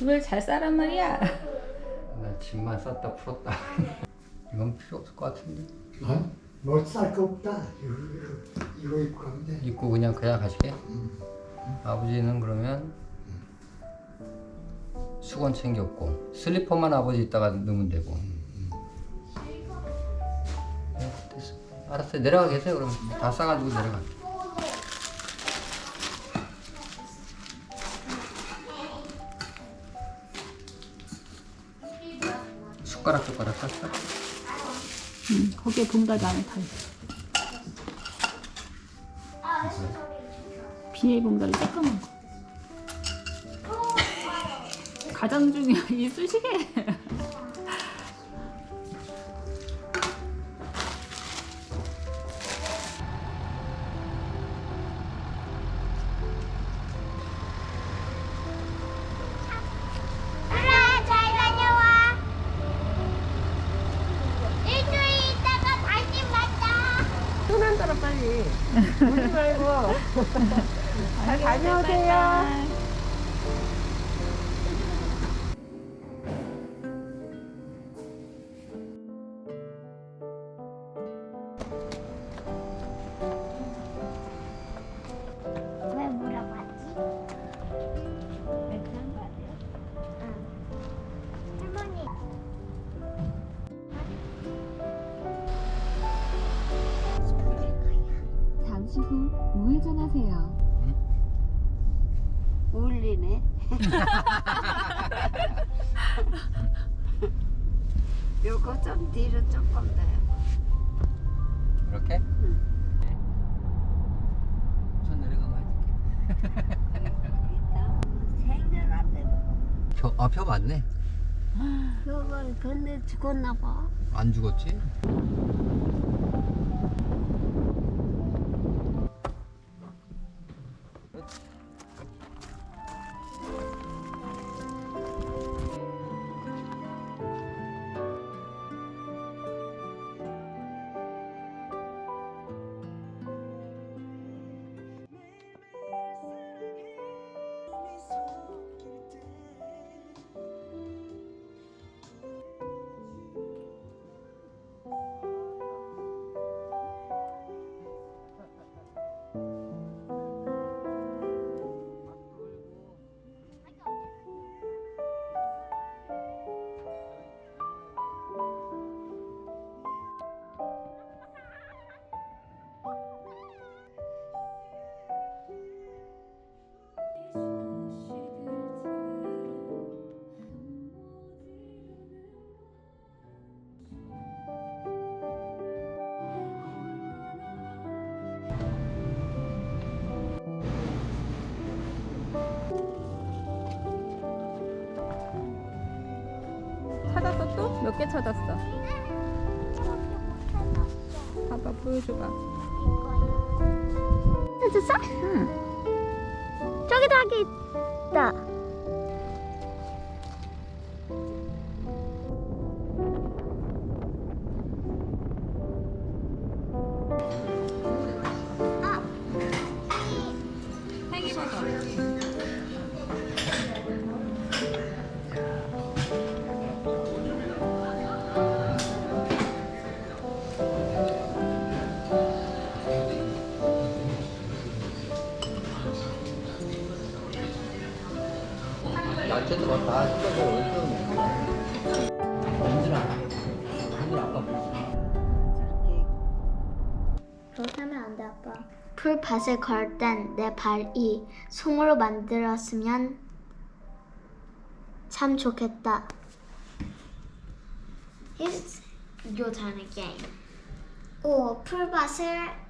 집을 잘 싸란 말이야. 나 집만 쌌다 풀었다. 이건 필요 없을 것 같은데. 어? 못살거 없다. 이거, 이거, 이거 입고 가면 돼. 입고 그냥 그냥 가시게. 아버지는 그러면 수건 챙겼고 슬리퍼만 아버지 이따가 넣으면 되고. 네, 됐어. 알았어요. 내려가 계세요. 그럼 다 싸가지고 내려가. 숟가락 숟가락 쌌어? 응, 거기에 분갈이 안에 다 있어. 비닐 분갈이 조그만 거. 가장 중요한 이쑤시개. 따라 빨리. 울지 말고. 잘 다녀오세요 잠시 후 우회전하세요. 울리네 요거 좀 뒤로 조금 더 해봐 이렇게? 손 내려가면 할게. 이따 표, 아, 표 맞네. 그걸 건네 죽었나 봐 안 죽었지? 찾았어 또? 몇 개 찾았어? 봐봐 보여줘봐. 찾았어? 응. 저기도 하기 있다 야채도 막다 씻어서 얼른. 민준아. 민준아 아빠 뭐 그렇게 하면 안 돼 아빠 풀밭을 걸땐 내 발이 송으로 만들었으면 참 좋겠다 Here's your turn again 오 풀밭을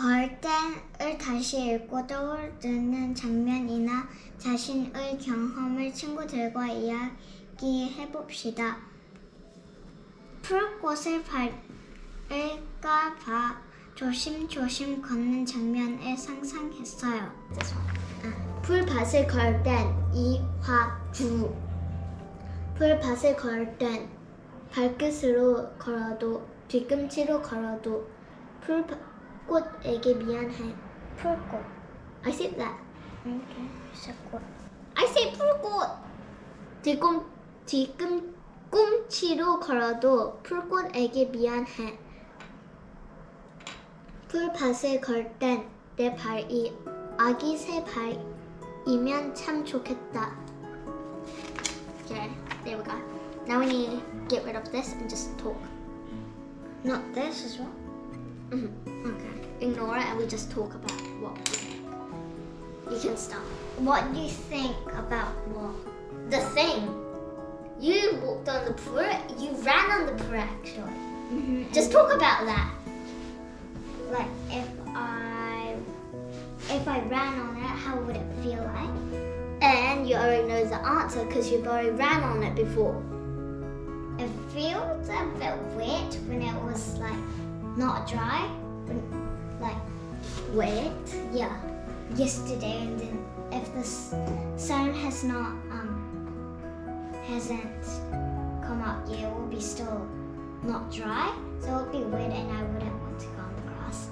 걸 땐을 다시 읽고 떠오르는 장면이나 자신의 경험을 친구들과 이야기해 봅시다. 풀꽃을 밟을까 봐 조심조심 걷는 장면을 상상했어요. 아, 풀밭을 걸 땐 이화주. 풀밭을 걸 땐 발끝으로 걸어도 뒤꿈치로 걸어도 풀 꽃에게 미안해. 풀꽃. I said that. Okay, I said 꽃. I said 풀꽃. 뒤꿈 뒤꿈 꿈치로 걸어도 풀꽃에게 미안해. 풀밭을 걸땐 내 발이 아기 새 발이면 참 좋겠다. Okay, there we go. Now we need to get rid of this and just talk. Not this as well. Mhm, Okay. Ignore it and we just talk about what. You can start. What do you think about what? The thing. You walked on the pool. You ran on the pool actually. Just talk about that. Like if I if I ran on it, how would it feel like? And you already know the answer because you've already ran on it before. It feels a bit wet when it was like not dry, but like wet. Yeah, yesterday, and then if the sun has not um hasn't come out yet, it will be still not dry, so it'll be wet, and I wouldn't want to go on the grass.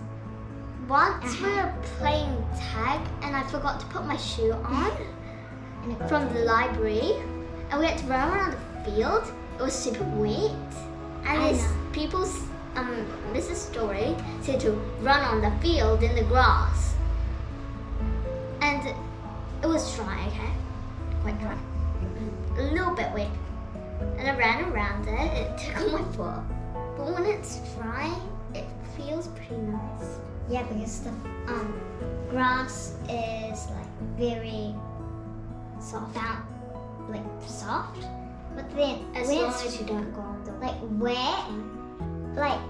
Once we were playing tag, and I forgot to put my shoe on from the library, and we had to run around the field. It was super wet, and know. people's um Mrs. Story said to run on the field in the grass, and it was dry. Okay, quite dry, a little bit wet, and I ran around it. It tickled my foot, but when it's dry, it feels pretty nice. Yeah, because the um grass is like very soft, out, like soft. But then As when long as you don't go on the like wet, like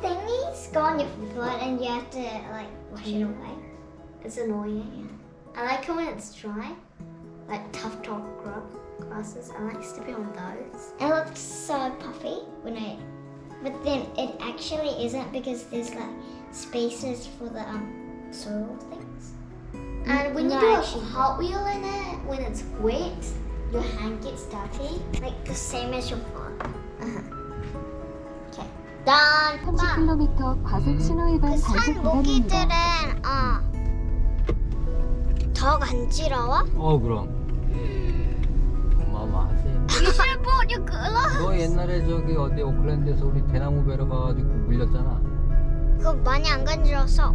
the thingies go on your foot and you have to like wash it away. It's annoying. I like it when it's dry, like tough top grub grasses. I like stepping on those. It looks so puffy when I, but then it actually isn't because there's like spaces for the um soil things. And when you do a hot wheel in it, when it's wet, your hand gets dirty, like the same as your foot. Uh-huh. Come on. 30km 과속 신호 위반 그 단속 산 구간입니다. 모기들은 어, 더 간지러워? 어 그럼 어마어마하지 일본이 끌어? 너 옛날에 저기 어디 오클랜드에서 우리 대나무 베러 가가지고 물렸잖아 그거 많이 안 간지러웠어.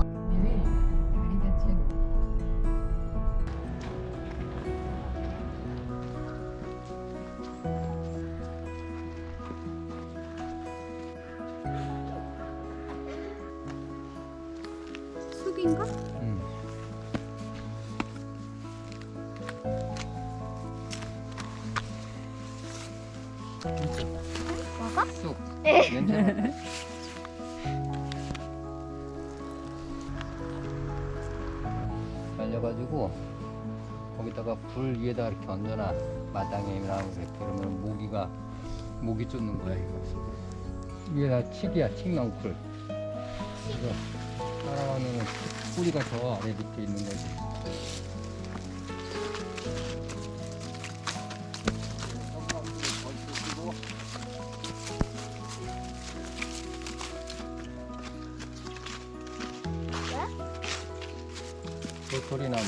말려가지고 거기다가 불 위에다 이렇게 얹어놔. 마당에나 이렇게 그러면 모기가 모기 쫓는 거야 이거. 위에다 칡이야 칡넝쿨 이거 따라가면 뿌리가 저 아래 밑에 있는 거지 도토리 나무.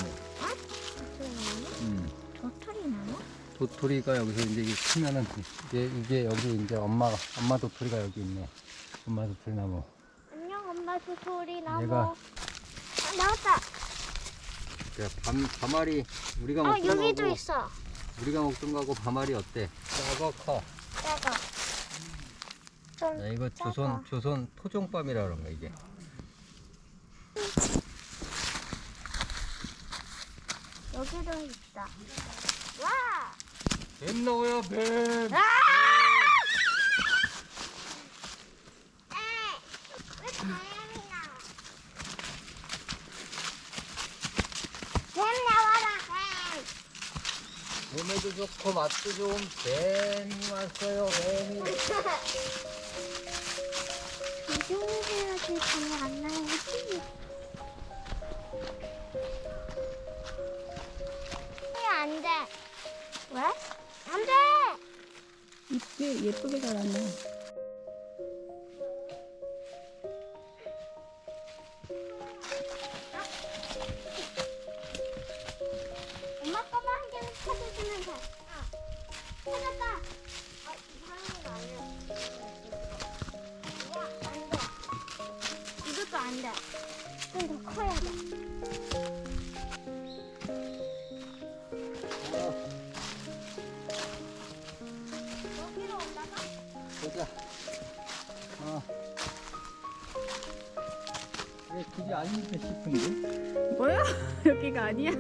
음. 도토리 나무? 도토리가 여기서 이제 이게 크면은 이게, 이게 여기 이제 엄마가 엄마 도토리가 여기 있네. 엄마 도토리 나무. 안녕 엄마 도토리 나무. 얘가 아, 나왔다. 그래, 밤 밤알이 우리가 아 먹던 여기도 거고 있어. 우리가 먹던 거하고 밤알이 어때? 작아 커. 작아. 좀 야, 이거 조선 조선 토종밤이라 그런 거 이게. 여기도 있다. 와. 뱀 나와요 뱀. 아! 왜 다양이 나와? 뱀 나와라 뱀. 몸에도 좋고 맛도 좋은 뱀이 왔어요 뱀이. 이종이라도 전혀 안 나오지. 이쁘게 예쁘게 자랐네. 보자. 아. 왜 그게 아닌데 싶은데? 뭐야? 여기가 아니야?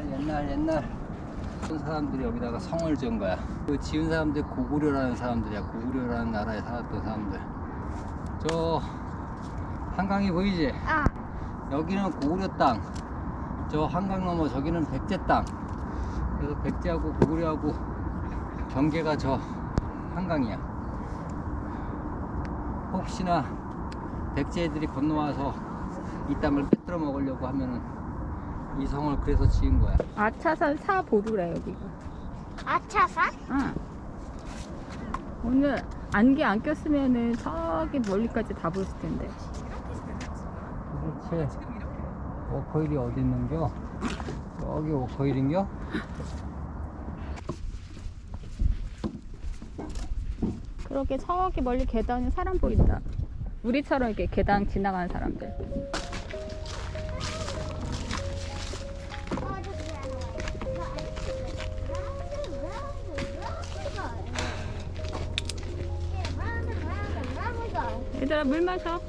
옛날 옛날 옛날 어떤 사람들이 여기다가 성을 지은 거야. 그 지은 사람들 고구려라는 사람들이야. 고구려라는 나라에 살았던 사람들. 저 한강이 보이지? 아, 여기는 고구려 땅. 저 한강 넘어 저기는 백제 땅. 그래서 백제하고 고구려하고 경계가 저 한강이야. 혹시나 백제들이 건너와서 이 땅을 뺏들어 먹으려고 하면은 이 성을 그래서 지은 거야. 아차산 사보루래 여기가. 아차산? 응. 오늘 안개 안 꼈으면은 저기 멀리까지 다 보였을 텐데. 도대체 워커힐이 어디 있는겨? 여기 워커힐인겨? 그러게 저기 멀리 계단에 사람 보인다. 우리처럼 이렇게 계단 지나가는 사람들. 얘들아 물 마셔.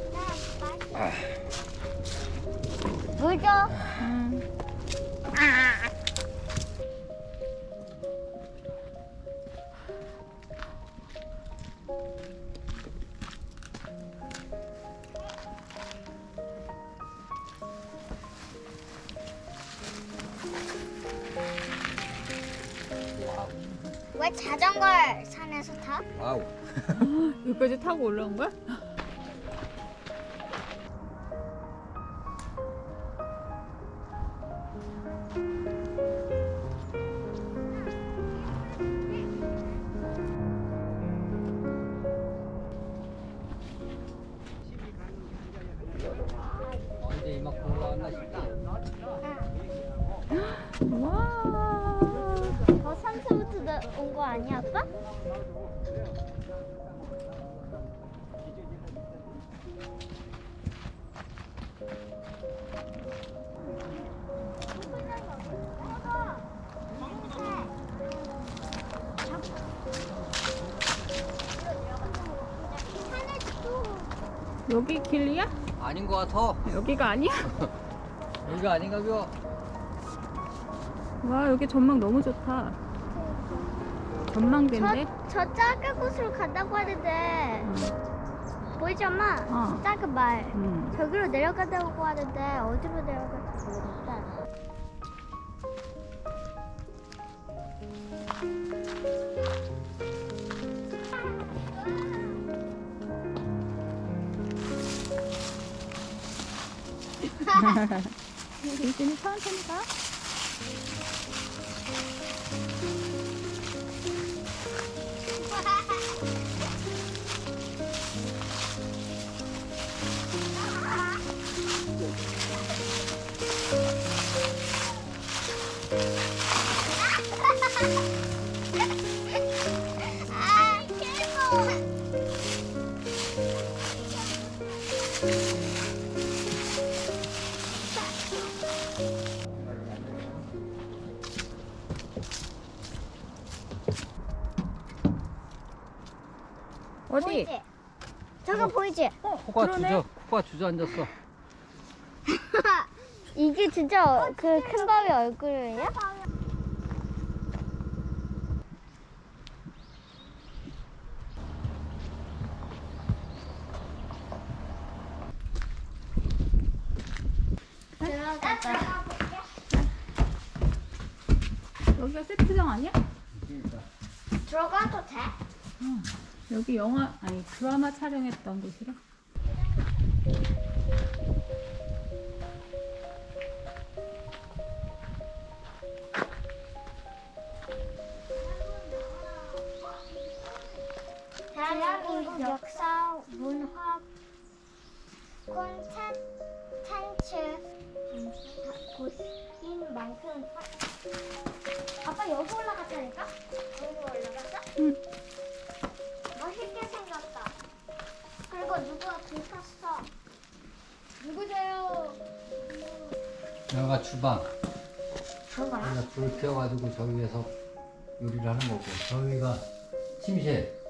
물 줘. 응. 왜 자전거를 산에서 타? 와우. 여기까지 타고 올라온 거야? 여기 길이야? 아닌 것 같아. 여기가 아니야? 여기가 아닌가 봐. 와 여기 전망 너무 좋다. 전망대인데? 저, 저 작은 곳으로 간다고 하는데 보이지 엄마? 어. 작은 말 음. 저기로 내려간다고 하는데 어디로 내려갈지 모르겠다 유진이 천천히 가. 코가 주저 코가 주저앉았어 이게 진짜 그 큰 바위 얼굴이에요? 들어가자. 여기가 세트장 아니야? 들어가도 돼? 여기 영화 아니 드라마 촬영했던 곳이라. 여기가 주방. 주방. 불 켜가지고 저기에서 요리를 하는 거고 저희가 침실.